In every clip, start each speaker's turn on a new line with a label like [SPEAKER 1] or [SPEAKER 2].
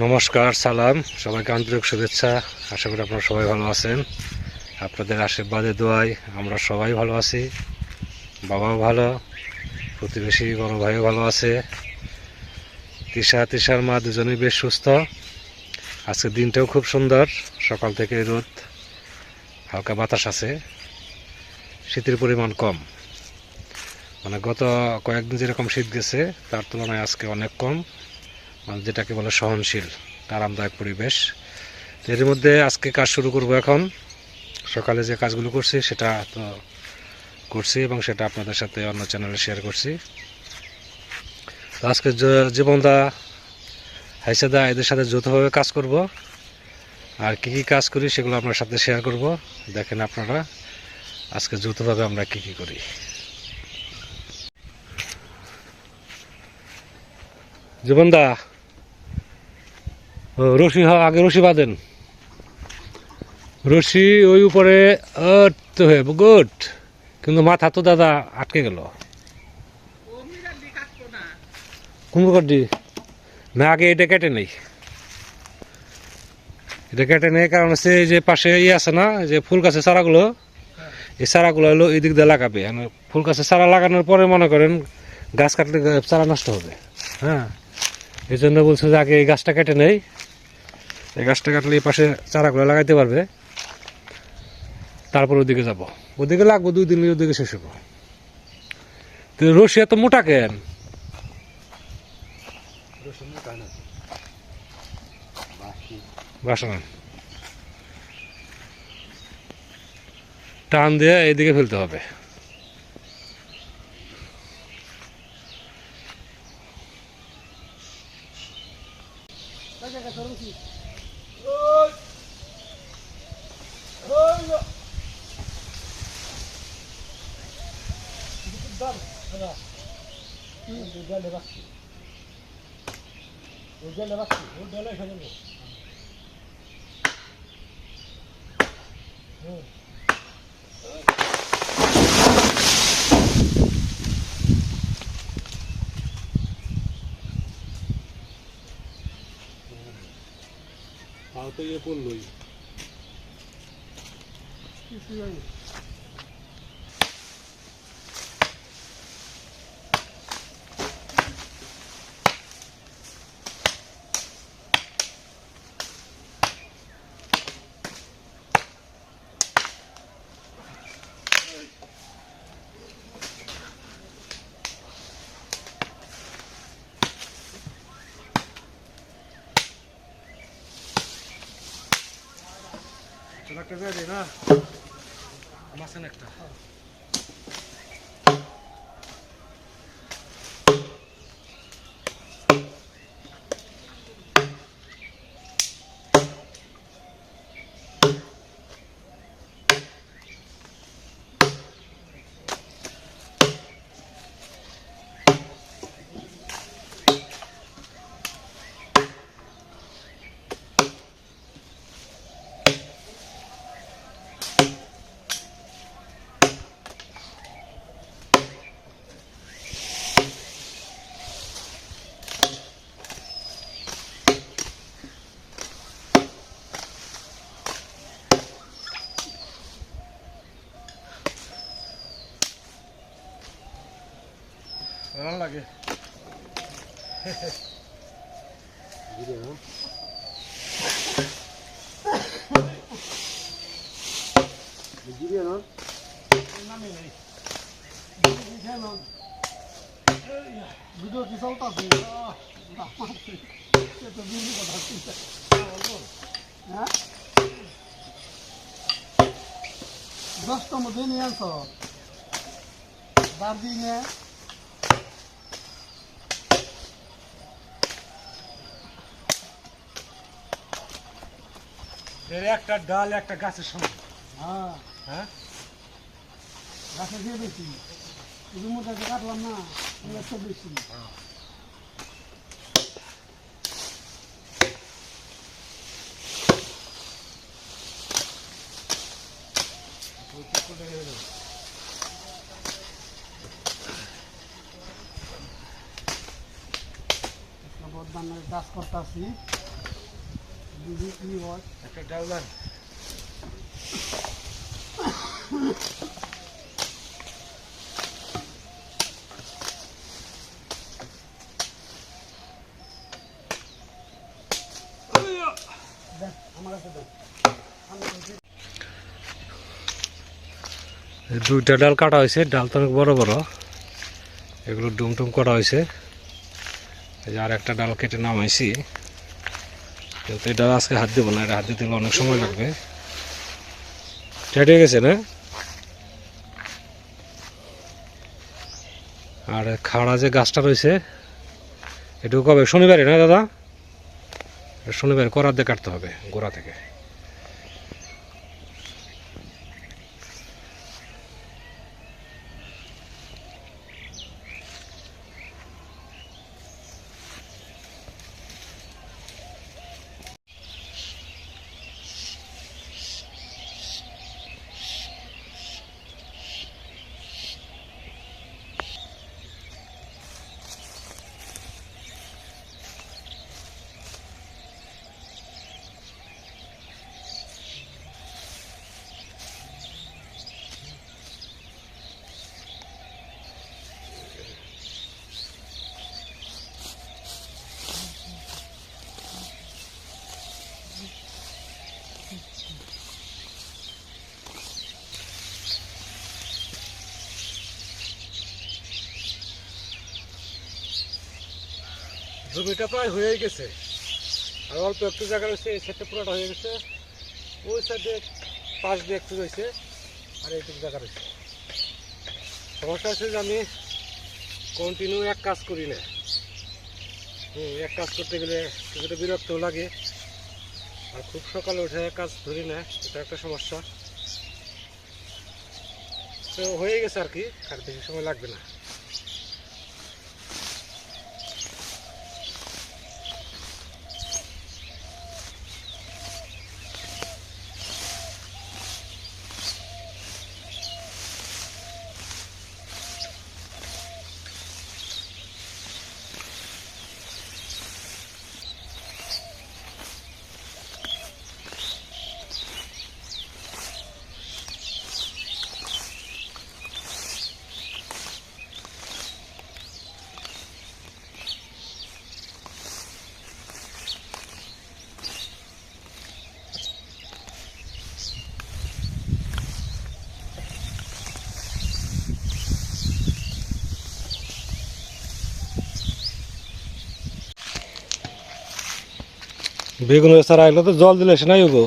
[SPEAKER 1] নমস্কার, সালাম। সবাইকে আন্তরিক শুভেচ্ছা। আশা করি আপনারা সবাই ভালো আছেন। আপনাদের আশীর্বাদে, দোয়ায় আমরা সবাই ভালো আছি। বাবাও ভালো, প্রতিবেশী বড় ভাইও ভালো আছে। তিশা, তিশার মা দুজনেই বেশ সুস্থ। আজকে দিনটাও খুব সুন্দর। সকাল থেকে রোদ, হালকা বাতাস আছে। শীতের পরিমাণ কম। মানে গত কয়েকদিন যেরকম শীত গেছে, তার তুলনায় আজকে অনেক কম। যেটাকে বলে সহনশীল, আরামদায়ক পরিবেশ। এর মধ্যে আজকে কাজ শুরু করব এখন। সকালে যে কাজগুলো করছি, সেটা তো করছি এবং সেটা আপনাদের সাথে অন্য চ্যানেলে শেয়ার করছি। তো আজকে জীবনদা হাইসাদা এদের সাথে যৌথভাবে কাজ করব। আর কি কি কাজ করি সেগুলো আপনার সাথে শেয়ার করব। দেখেন আপনারা আজকে যৌথভাবে আমরা কি কি করি। জীবনদা রশি আগে রশি বাঁধেন। রশি ওই উপরে তো হে গুড। কিন্তু মাথা তো দাদা আটকে গেল। কুমড়ি না, আগে এটা কেটে নেই। এটা কেটে নেই কারণ হচ্ছে যে পাশে ইয়ে আছে না, যে ফুল গাছের চারাগুলো, এই চারাগুলো হলো এই দিক দিয়ে লাগাবে। ফুল গাছের চারা লাগানোর পরে মনে করেন গাছ কাটলে চারা নষ্ট হবে। হ্যাঁ এই জন্য বলছে যে আগে এই গাছটা কেটে নেই। এই গাছটা কাটলে এই পাশে চারাগুলো লাগাইতে পারবে। তারপর ওদিকে যাব। ওদিকে লাগবো দুই দিন ওদিকে শেষ হব। তো রশি এত মোটা কেন? বাসন টান দিয়ে এইদিকে ফেলতে হবে। তাও তো ইয়ে পড়লই একটা দিয়ে দে না মাছেন একটা ভালো লাগে
[SPEAKER 2] ভিডিও কি চলতেছে হ্যাঁ দশটার মধ্যে নিয়ে আনছ বার
[SPEAKER 1] এর একটা ডাল একটা গাছের সমান
[SPEAKER 2] হ্যাঁ।
[SPEAKER 1] হ্যাঁ?
[SPEAKER 2] গাছে দিয়ে বেশি মধ্যে কাটলাম না তো বেশি বর্ধমানের কাজ করতেছি
[SPEAKER 1] একটা ডাল দুইটা ডাল কাটা হয়েছে, ডাল তো অনেক বড় বড়। এগুলো ডুম টুম করা হয়েছে। আর একটা ডাল কেটে নামাইছি। কিন্তু এটা আজকে হাত দেবো না, এটা হাত দিতে অনেক সময় লাগবে। টেটে গেছে না? আর খাড়া যে গাছটা রয়েছে, এটুকু কবে? শনিবারে না দাদা? শনিবারে করার দিয়ে কাটতে হবে গোড়া থেকে। জমিটা প্রায় হয়ে গেছে। আর অল্প একটু জায়গা রয়েছে, এই সাইডটা পুরোটা হয়ে গেছে। ওই সাইডে পাশ দিয়ে একটু রয়েছে, আর এইটুকু জায়গা রয়েছে। সমস্যা আছে যে আমি কন্টিনিউ এক কাজ করি না। হুম, এক কাজ করতে গেলে কিছুটা বিরক্ত লাগে। আর খুব সকালে উঠে কাজ ধরি না, এটা একটা সমস্যা। তো হয়ে গেছে আর কি, আর বেশি সময় লাগবে না। বেগুন সারা এগুলো তো জল দিলে সে নাই গো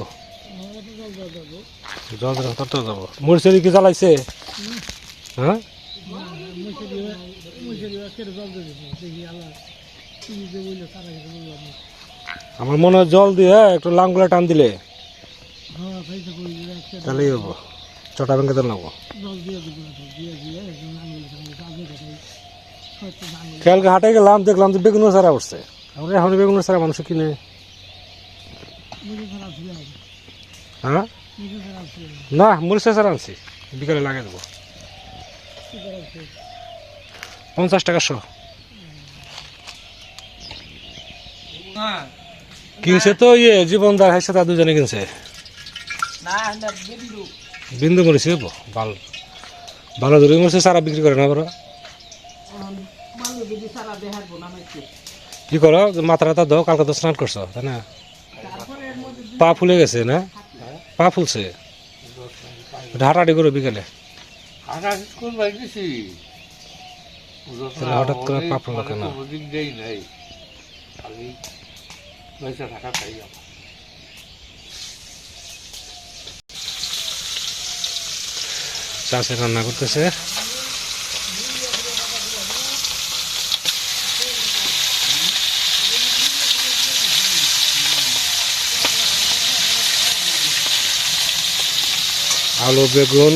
[SPEAKER 1] জল দিলে তত যাব। মুরসেরি কি জ্বালাইছে। হ্যাঁ? আমার মনে হয় জল দিয়ে একটু লাঙ্গুলা টান দিলে। তাহলেই হব চটা ব্যাংকে তো নেব কালকে হাটে গেলাম, দেখলাম যে বেগুন সারা উঠছে। আমরা এখন বেগুন সারা মানুষ কিনে? হ্যাঁ? না মরিচা সারা আনছি। বিকালে লাগিয়ে দেবো। পঞ্চাশ টাকা শো। কিনছে তো ইয়ে জীবনদার হাইছে তা দুজনে কিনছে। বিন্দু। হব ভালো ভালো ধরে মরিচে সারা বিক্রি করে না বড় কি করো যে মাথা দাও কালকে তো স্নান করছ তাই না? পা ফুলে গেছে না? পা ফুলছে? হাঁটাহাঁটি করো বিকেলে। হঠাৎ করে পা ফুললো কেন? চাষে রান্না করতেছে। আলু বেগুন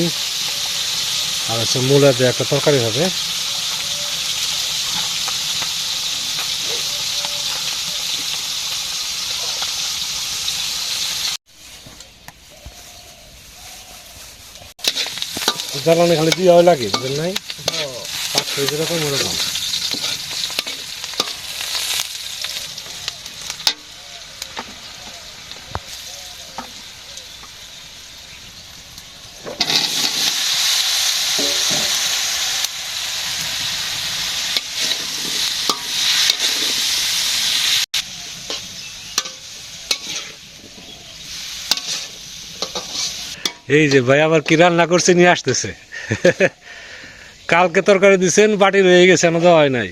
[SPEAKER 1] আর হচ্ছে মূলা দিয়ে একটা তরকারি হবে। জ্বালানি খালি দিয়ে লাগে বুঝলেন নাই? পাঁচ কেজি রকম ওরকম এই যে ভাই আবার কি রান্না করছে নিয়ে আসতেছে? কালকে তরকারি দিচ্ছেন বাটি রয়ে গেছে না দেওয়া হয় নাই।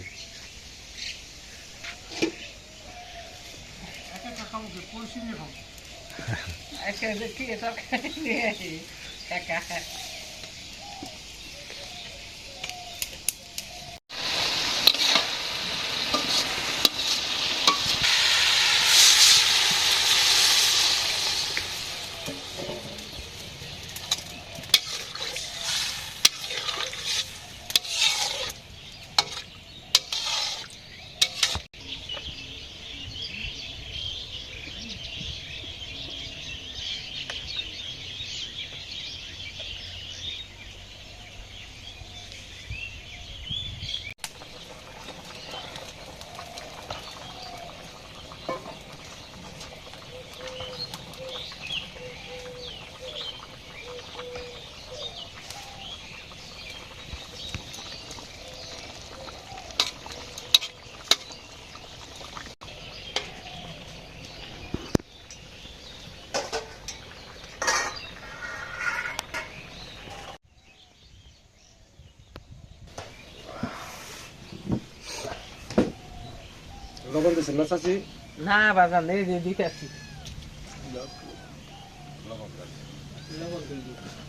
[SPEAKER 1] দিছেন না চাচি
[SPEAKER 3] না বাজান এই যে দিতেছি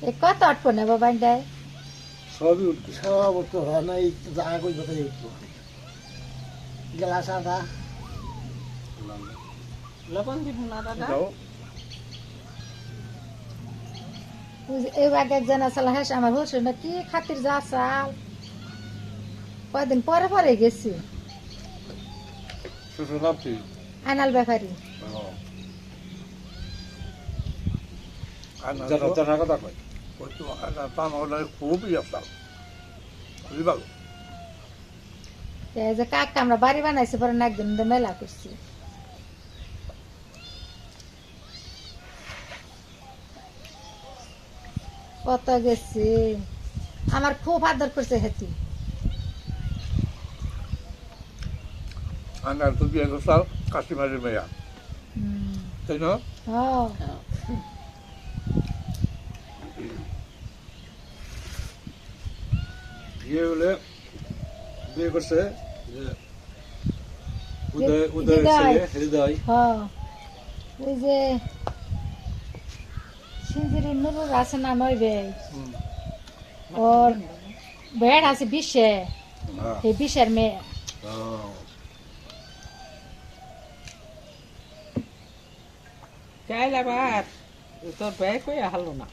[SPEAKER 4] এ কত আটপো না বাবাইন্ডায়
[SPEAKER 1] সবই উঠবে
[SPEAKER 2] সব তো হয় না এই জায়গা কই কথা একটু গেলাস আদা
[SPEAKER 3] লবণ দিব না দাদা
[SPEAKER 4] এই একজন আসলে হ্যাঁ আমার হোসে না কি খাতির যা চাল কয়দিন পরে পরে গেছি
[SPEAKER 1] শ্বশুর নাম কি?
[SPEAKER 4] আনাল ব্যাপারি
[SPEAKER 1] জানা জানা কথা কয়।
[SPEAKER 2] খুবই খুবই ভালো।
[SPEAKER 4] যে কাকা আমরা বাড়ি বানাইছি পরে না একদিন মেলা করছি। কত গেছি? আমার খুব আদর করছে হেতি।
[SPEAKER 2] আনার তো বিয়ে করছাল কাশিমারির মেয়া। তাই না?
[SPEAKER 4] হ্যাঁ।
[SPEAKER 1] বিয়ে হলে বিয়ে করছে উদয় উদয়
[SPEAKER 4] হৃদয়। হ্যাঁ। ওই যে সিঞ্জিরি নুরুর আছে না নয় বে ওর বেড় আছে বিশে।
[SPEAKER 1] হ্যাঁ।
[SPEAKER 4] সেই বিশের মেয়ে।
[SPEAKER 3] চাইল আবার তোর ব্যয় কই হালো না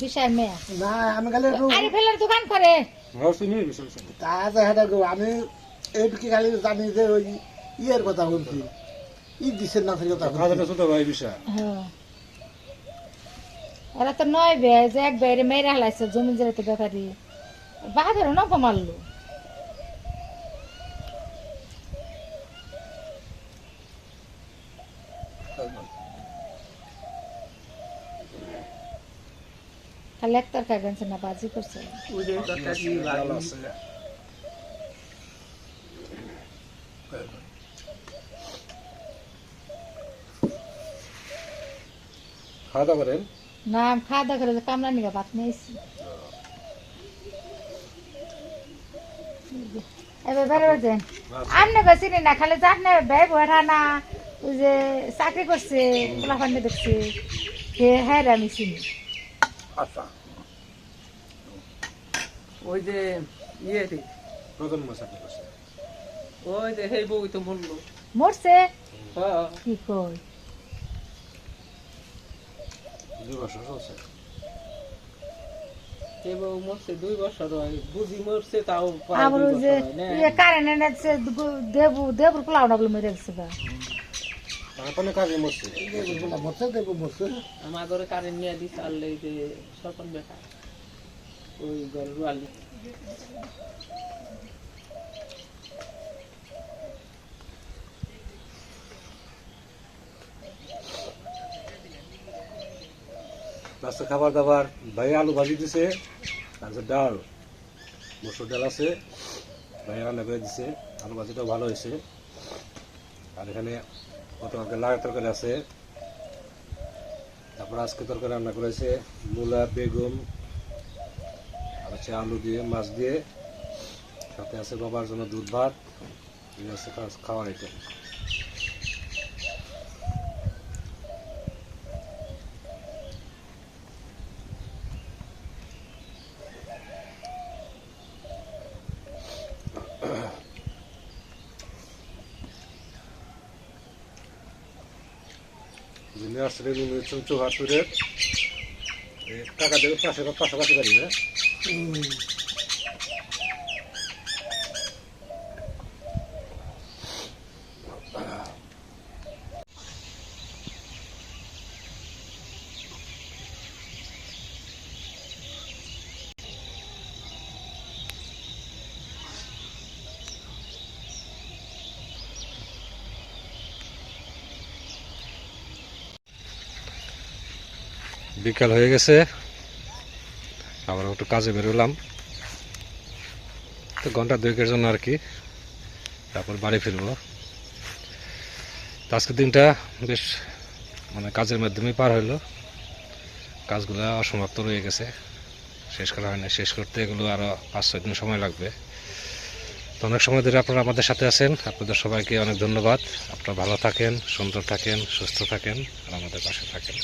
[SPEAKER 4] বিশের মেয়ে
[SPEAKER 2] না আমি একটু
[SPEAKER 4] আরে ফেলার দোকান করে
[SPEAKER 1] হ্যাঁ শুনি বিশাল শুনি
[SPEAKER 2] তা তো হেঁটে গো আমি এইটুকু খালি জানি যে ওই ইয়ের কথা বলছি ই দিশের নাথের কথা বলছি
[SPEAKER 1] খাজাটা ছোট ভাই বিশাল
[SPEAKER 4] হ্যাঁ ওরা তো নয় যে এক বেড়ে মেরে হালাইছে জমি জেলে তো ব্যাপারি বাহাদুর নব মারলো খালি এক তরকারি না বাজি করছে।
[SPEAKER 1] খাওয়া দাওয়া করেন?
[SPEAKER 4] না আমি খাওয়া দাওয়া করে কামলা নিয়ে ভাত নিয়েছি। এবার বেড়ে বেড়ে আমনে বেশি না খালি না ব্যয় বড়া না ওই যে চাকরি করছে খোলা ফান্ডে দেখছে হ্যাঁ রে আমি চিনি।
[SPEAKER 2] আচ্ছা।
[SPEAKER 3] ওই যে ইয়ে
[SPEAKER 1] প্রজন্ম চাকরি
[SPEAKER 3] ওই যে বই তো মরলো।
[SPEAKER 4] মরছে?
[SPEAKER 3] হ্যাঁ।
[SPEAKER 4] কি কই
[SPEAKER 1] দুই বছর
[SPEAKER 3] মরছে দুই বছর হয়। বুঝি মরছে তাও
[SPEAKER 4] ওই যে। ইয়ে কারেন্ট এনেছে দেবু দেবুর পোলাও ডাবলো মেরে গেছে গা
[SPEAKER 1] তারপরে কাজে মরছে
[SPEAKER 2] বসে দেবো বসে
[SPEAKER 3] আমার ঘরে কারেন্ট নিয়ে আনলে এই যে সরকার বেকার ওই ঘর রুয়ালি।
[SPEAKER 1] লাস্টে খাবার দাবার ভাই আলু ভাজি দিছে তারপর ডাল মসুর ডাল আছে ভাই রান্না করে দিছে আলু ভাজিটাও ভালো হয়েছে। আর এখানে কত লাগার তরকারি আছে। তারপর আজকে তরকারি রান্না করেছে মূলা, বেগুন, আর হচ্ছে আলু দিয়ে, মাছ দিয়ে। সাথে আছে বাবার জন্য দুধ ভাত। হচ্ছে খাওয়ার আইটেম যিনি আসলে উনি হচ্ছেন চৌহাটুরের টাকা দেবে পাশে পাশাপাশি বাড়ি না বিকাল হয়ে গেছে। আবার একটু কাজে বেরোলাম। তো ঘণ্টা দুয়েকের জন্য আর কি। তারপর বাড়ি ফিরবো। তো আজকের দিনটা বেশ মানে কাজের মাধ্যমে পার হইল। কাজগুলো অসমাপ্ত রয়ে গেছে। শেষ করা হয় না শেষ করতে এগুলো আরও পাঁচ, ছয় দিন সময় লাগবে। তো অনেক সময় ধরে আপনারা আমাদের সাথে আছেন। আপনাদের সবাইকে অনেক ধন্যবাদ। আপনারা ভালো থাকেন, সুন্দর থাকেন, সুস্থ থাকেন, আর আমাদের পাশে থাকেন।